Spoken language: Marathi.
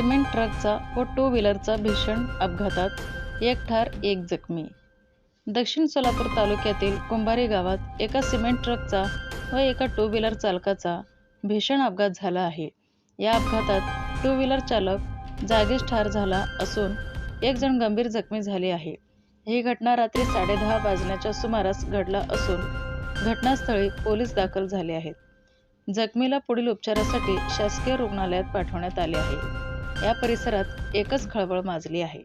सिमेंट ट्रकचा व टू व्हीलरचा भीषण अपघातात एक ठार एक जखमी. दक्षिण सोलापूर तालुक्यातील कुंभारी गावात एका सिमेंट ट्रकचा व एका टू व्हीलर चालकाचा भीषण अपघात झाला आहे. या अपघातात टू व्हीलर चालक जागीच ठार झाला असून एक जण गंभीर जखमी झाले आहे. ही घटना रात्री साडेदहा वाजण्याच्या सुमारास घडला असून घटनास्थळी पोलीस दाखल झाले आहेत. जखमीला पुढील उपचारासाठी शासकीय रुग्णालयात पाठवण्यात आले आहे. या परिसरात एकच खळबळ माजली आहे.